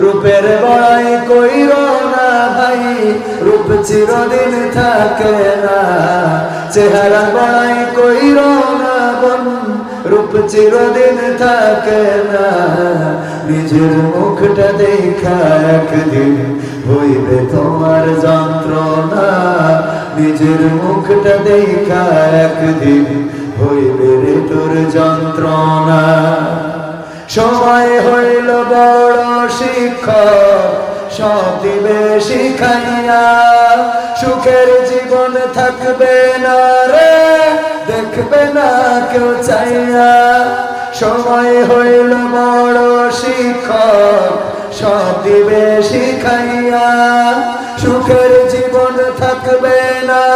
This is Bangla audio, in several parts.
রূপের বড়াই কইর না ভাই, রূপ চিরদিন থাকে না। চেহারা বড়াই কইর না বন, রূপ চিরদিন থাকে না। নিজের মুখটা দেখা একদিন হইবে তোমার যন্ত্রণা। নিজের মুখটা দেখা একদিন হইবে রে তোর যন্ত্রণা। সময় হইল বড় শিক্ষক সব শিখাইয়া সুখের জীবন থাকবে না রে, দেখবে না কেউ চাইয়া। সময় হইল বড় শিক্ষক সব শিখাইয়া সুখের জীবন থাকবে না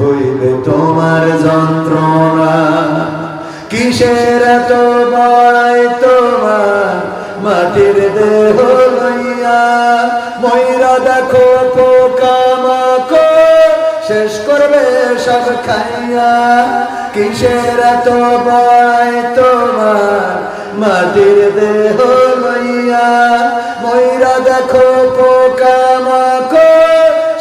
হইবে তোমার যন্ত্রণা? কিসের এত বড়াই তোমার? মাটির দেহ লইয়া ময়রা দেখো, পোকা মাকো শেষ করবে সব খাইয়া। কিসের এত বড়াই তোমার? মাটির দেহ লইয়া ময়রা দেখো, পোকা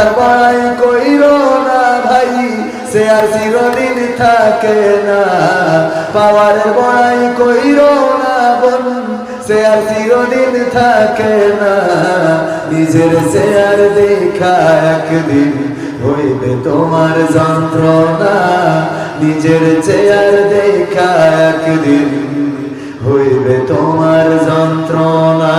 ক্ষমতার বড়াই কইর না ভাই, সে আর চিরদিন থাকে না। পাওয়ারের বড়াই কইর না বোন, সে আর চিরদিন থাকে না। নিজের সে আর দেখা একদিন হইবে তোমার যন্ত্রণা। নিজের চেয়ার দেখা একদিন হইবে তোমার যন্ত্রণা।